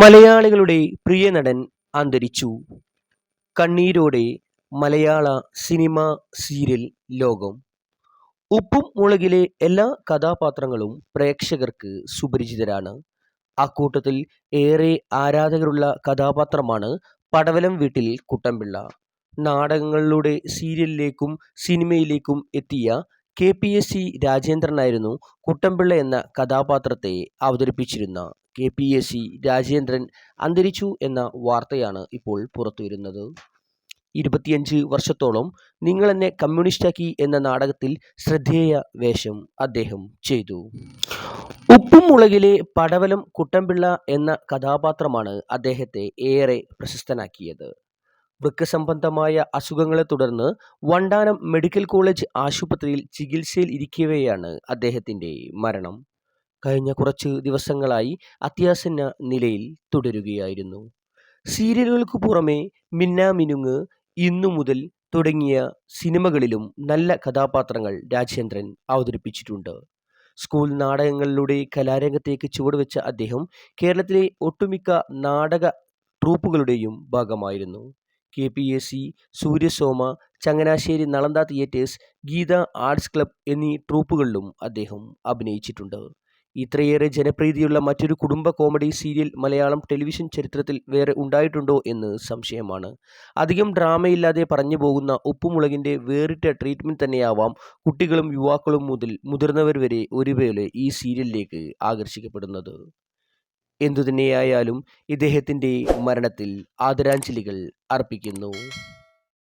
മലയാളികളുടെ പ്രിയ നടൻ അന്തരിച്ചു. കണ്ണീരോടെ മലയാള സിനിമ സീരിയൽ ലോകം. ഉപ്പും മുളകിലെ എല്ലാ കഥാപാത്രങ്ങളും പ്രേക്ഷകർക്ക് സുപരിചിതരാണ്. അക്കൂട്ടത്തിൽ ഏറെ ആരാധകരുള്ള കഥാപാത്രമാണ് പടവലം വീട്ടിൽ കുട്ടമ്പിള്ള. നാടകങ്ങളിലൂടെ സീരിയലിലേക്കും സിനിമയിലേക്കും എത്തിയ കെ പി എസ് സി രാജേന്ദ്രനായിരുന്നു കുട്ടമ്പിള്ള എന്ന കഥാപാത്രത്തെ അവതരിപ്പിച്ചിരുന്ന K P S C Rajendran അന്തരിച്ചു എന്ന വാർത്തയാണ് ഇപ്പോൾ പുറത്തുവരുന്നത്. ഇരുപത്തിയഞ്ച് വർഷത്തോളം നിങ്ങളെന്നെ കമ്മ്യൂണിസ്റ്റാക്കി എന്ന നാടകത്തിൽ ശ്രദ്ധേയ വേഷം അദ്ദേഹം ചെയ്തു. ഉപ്പും മുളകിലെ പടവലം കുട്ടമ്പിള്ള എന്ന കഥാപാത്രമാണ് അദ്ദേഹത്തെ ഏറെ പ്രശസ്തനാക്കിയത്. വൃക്ക സംബന്ധമായ അസുഖങ്ങളെ തുടർന്ന് വണ്ടാനം മെഡിക്കൽ കോളേജ് ആശുപത്രിയിൽ ചികിത്സയിൽ ഇരിക്കവെയാണ് അദ്ദേഹത്തിന്റെ മരണം. കഴിഞ്ഞ കുറച്ച് ദിവസങ്ങളായി അത്യാസന്ന നിലയിൽ തുടരുകയായിരുന്നു. സീരിയലുകൾക്ക് പുറമെ മിന്നാമിനുങ്ങ് ഇന്നു മുതൽ തുടങ്ങിയ സിനിമകളിലും നല്ല കഥാപാത്രങ്ങൾ രാജേന്ദ്രൻ അവതരിപ്പിച്ചിട്ടുണ്ട്. സ്കൂൾ നാടകങ്ങളിലൂടെ കലാരംഗത്തേക്ക് ചുവടുവെച്ച അദ്ദേഹം കേരളത്തിലെ ഒട്ടുമിക്ക നാടക ട്രൂപ്പുകളുടെയും ഭാഗമായിരുന്നു. K P S C Suryasoma Changanassery Nalanda theatres Geetha arts club എന്നീ ട്രൂപ്പുകളിലും അദ്ദേഹം അഭിനയിച്ചിട്ടുണ്ട്. ഇത്രയേറെ ജനപ്രീതിയുള്ള മറ്റൊരു കുടുംബ കോമഡി സീരിയൽ മലയാളം ടെലിവിഷൻ ചരിത്രത്തിൽ വേറെ ഉണ്ടായിട്ടുണ്ടോ എന്ന് സംശയമാണ്. അധികം ഡ്രാമയില്ലാതെ പറഞ്ഞു പോകുന്ന ഉപ്പുമുളകിന്റെ വേറിട്ട ട്രീറ്റ്മെന്റ് തന്നെയാവാം കുട്ടികളും യുവാക്കളും മുതൽ മുതിർന്നവർ വരെ ഒരുപോലെ ഈ സീരിയലിലേക്ക് ആകർഷിക്കപ്പെടുന്നത്. എന്തുതന്നെയായാലും ഇദ്ദേഹത്തിന്റെ മരണത്തിൽ ആദരാഞ്ജലികൾ അർപ്പിക്കുന്നു.